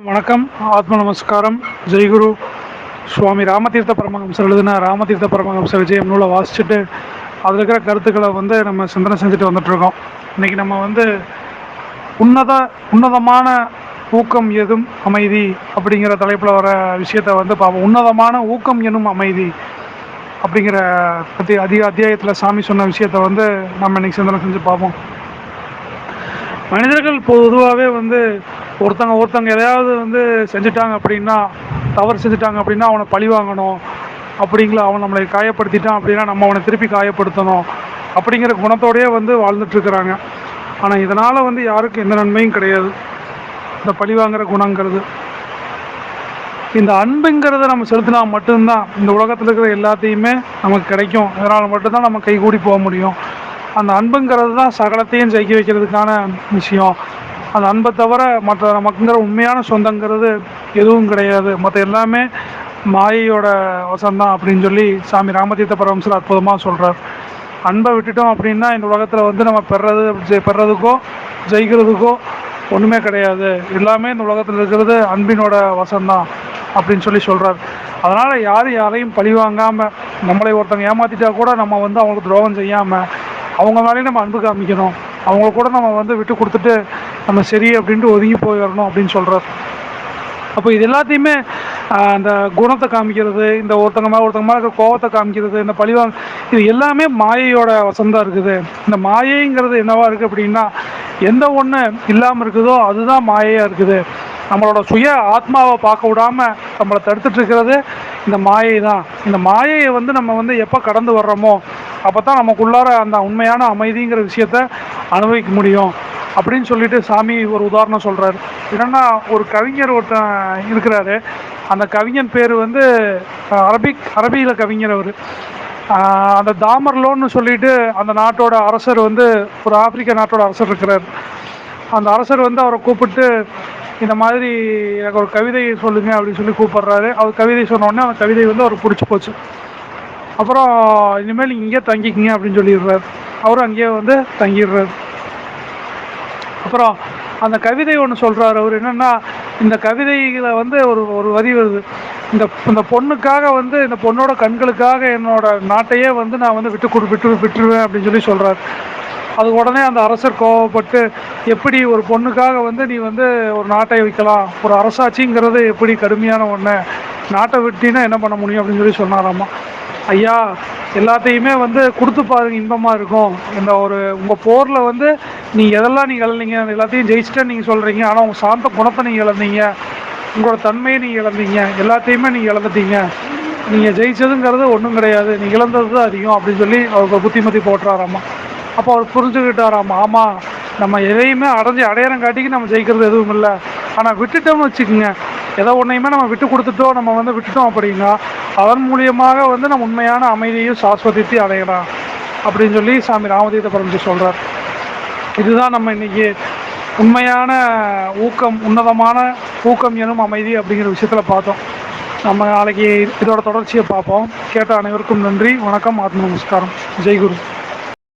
வணக்கம். ஆத்ம நமஸ்காரம். ஜெய்குரு சுவாமி ராமதீர்த்த பரமஹம்சர் எழுதின ராமதீர்த்த பரமஹம்சர் விஜயம் நூலை வாசிச்சுட்டு அதில் இருக்கிற கருத்துக்களை வந்து நம்ம சிந்தனை செஞ்சுட்டு வந்துட்ருக்கோம் இன்றைக்கி நம்ம வந்து உன்னத உன்னதமான ஊக்கம் எதும் அமைதி அப்படிங்கிற தலைப்பில் வர விஷயத்தை வந்து பார்ப்போம். உன்னதமான ஊக்கம் எனும் அமைதி அப்படிங்கிற பற்றி அதிக அத்தியாயத்தில் சாமி சொன்ன விஷயத்தை வந்து நம்ம இன்னைக்கு சிந்தனை செஞ்சு பார்ப்போம். மனிதர்கள் பொதுவாகவே வந்து ஒருத்தங்க ஒருத்தங்க எதையாவது வந்து செஞ்சுட்டாங்க அப்படின்னா தவறு செஞ்சுட்டாங்க அப்படின்னா அவனை பழி வாங்கணும். அப்படிங்கிற அவன் நம்மளை காயப்படுத்திட்டான் அப்படின்னா நம்ம அவனை திருப்பி காயப்படுத்தணும். அப்படிங்கிற குணத்தோடயே வந்து வாழ்ந்துட்டுருக்குறாங்க. ஆனால் இதனால் வந்து யாருக்கும் எந்த நன்மையும் கிடையாது. இந்த பழி வாங்குற குணங்கிறது. இந்த அன்புங்கிறத நம்ம செலுத்தினா மட்டும்தான் இந்த உலகத்தில் இருக்கிற எல்லாத்தையுமே நமக்கு கிடைக்கும். இதனால் மட்டும்தான் நம்ம கைகூடி போக முடியும். அந்த அன்புங்கிறது தான் சகலத்தையும் ஜெயிக்க வைக்கிறதுக்கான விஷயம். அந்த அன்பை தவிர மற்ற நமக்குங்கிற உண்மையான சொந்தங்கிறது எதுவும் கிடையாது. மற்ற எல்லாமே மாயையோட வசந்தான் அப்படின்னு சொல்லி சாமி ராமதீர்த்த பரமசர் அற்புதமாக சொல்கிறார் அன்பை விட்டுட்டோம் அப்படின்னா இந்த உலகத்தில் வந்து நம்ம பெறது பெறதுக்கோ ஜெயிக்கிறதுக்கோ ஒன்றுமே கிடையாது. எல்லாமே இந்த உலகத்தில் இருக்கிறது அன்பினோட வசந்தான் அப்படின்னு சொல்லி சொல்கிறார் அதனால் யாரும் யாரையும் பழி வாங்காமல் நம்மளை ஒருத்தங்க ஏமாற்றிட்டா கூட நம்ம வந்து அவங்களுக்கு துரோகம் செய்யாமல் அவங்க மேலேயும் நம்ம அன்பு காமிக்கணும். அவங்க கூட நம்ம வந்து விட்டு கொடுத்துட்டு நம்ம சரி அப்படின்ட்டு ஒதுங்கி போயிடணும் அப்படின்னு சொல்கிறார் அப்போ இது எல்லாத்தையுமே அந்த குணத்தை காமிக்கிறது இந்த ஒருத்தங்க மேலே ஒருத்தங்க மேலே இருக்கிற கோவத்தை காமிக்கிறது இந்த பழிவாங்க இது எல்லாமே மாயையோட வசந்தம் இருக்குது. இந்த மாயைங்கிறது என்னவா இருக்குது அப்படின்னா எந்த ஒன்று இல்லாமல் இருக்குதோ அதுதான் மாயையாக இருக்குது. நம்மளோட சுய ஆத்மாவை பார்க்க விடாமல் நம்மளை தடுத்துட்டு இருக்கிறது இந்த மாயை தான் இந்த மாயையை வந்து நம்ம வந்து எப்போ கடந்து வர்றோமோ அப்போ தான் நமக்குள்ளார அந்த உண்மையான அமைதிங்கிற விஷயத்த அனுபவிக்க முடியும் அப்படின்னு சொல்லிட்டு சாமி ஒரு உதாரணம் சொல்கிறார் என்னென்னா ஒரு கவிஞர் ஒருத்தன் இருக்கிறாரு. அந்த கவிஞன் பேர் வந்து அரபிக் அரபியில் கவிஞர் அவர். அந்த தாமர்லோன்னு சொல்லிட்டு அந்த நாட்டோட அரசர் வந்து ஒரு ஆப்பிரிக்க நாட்டோட அரசர் இருக்கிறார். அந்த அரசர் வந்து அவரை கூப்பிட்டு இந்த மாதிரி எனக்கு ஒரு கவிதை சொல்லுங்க அப்படின்னு சொல்லி கூப்பிடுறாரு. அவர் கவிதை சொன்னோடனே அந்த கவிதை வந்து அவருக்கு பிடிச்சி போச்சு. அப்புறம் இனிமேல் நீங்கள் இங்கே தங்கிக்கிங்க அப்படின்னு சொல்லிடுறாரு. அவரும் அங்கேயே வந்து தங்கிடுறாரு. அப்புறம் அந்த கவிதை ஒன்று சொல்கிறாரு அவர் என்னென்னா இந்த கவிதையில் வந்து ஒரு ஒரு வரி வருது. இந்த இந்த பொண்ணுக்காக வந்து இந்த பொண்ணோட கண்களுக்காக என்னோட நாட்டையே வந்து நான் வந்து விட்டு கொடு விட்டு விட்டுருவேன் அப்படின்னு சொல்லி சொல்கிறார் அது உடனே அந்த அரசர் கோவப்பட்டு எப்படி ஒரு பொண்ணுக்காக வந்து நீ வந்து ஒரு நாட்டை வைக்கலாம்? ஒரு அரசாட்சிங்கிறது எப்படி கடுமையான ஒன்று நாட்டை விட்டினா என்ன பண்ண முடியும்? அப்படின்னு சொல்லி சொன்னாராம்மா ஐயா எல்லாத்தையுமே வந்து கொடுத்து பாருங்க இன்பமாக இருக்கும். இந்த ஒரு உங்கள் போரில் வந்து நீங்கள் எதெல்லாம் நீங்கள் இழந்தீங்க? அந்த எல்லாத்தையும் ஜெயிச்சிட்டேன்னு நீங்கள் சொல்கிறீங்க ஆனால் உங்கள் சாந்த குணத்தை நீங்கள் இழந்தீங்க. உங்களோட தன்மையை நீங்கள் இழந்தீங்க. எல்லாத்தையுமே நீங்கள் இழந்துட்டீங்க. நீங்கள் ஜெயிச்சதுங்கிறது ஒன்றும் கிடையாது. நீங்கள் இழந்தது தான் அதிகம் அப்படின்னு சொல்லி அவருக்கு புத்திமதி போட்டுறாராமா. அப்போ அவர் புரிஞ்சுக்கிட்டாராமா. ஆமாம் நம்ம எதையுமே அடைஞ்சு அடையாளம் காட்டிக்கு நம்ம ஜெயிக்கிறது எதுவும் இல்லை. ஆனால் விட்டுட்டோம்னு வச்சுக்கோங்க. ஏதோ ஒன்றையுமே நம்ம விட்டு கொடுத்துட்டோம். நம்ம வந்து விட்டுட்டோம் அப்படின்னா அதன் மூலியமாக வந்து நம்ம உண்மையான அமைதியையும் சாஸ்வதித்தையும் அடையலாம் அப்படின்னு சொல்லி சாமி ராமதீத பரமஜி சொல்கிறார் இதுதான் நம்ம இன்னைக்கு உண்மையான ஊக்கம் உன்னதமான ஊக்கம் எனும் அமைதி அப்படிங்கிற விஷயத்தில் பார்த்தோம். நம்ம நாளைக்கு இதோட தொடர்ச்சியை பார்ப்போம். கேட்ட அனைவருக்கும் நன்றி. வணக்கம். ஆத்ம நமஸ்காரம். ஜெய்குரு.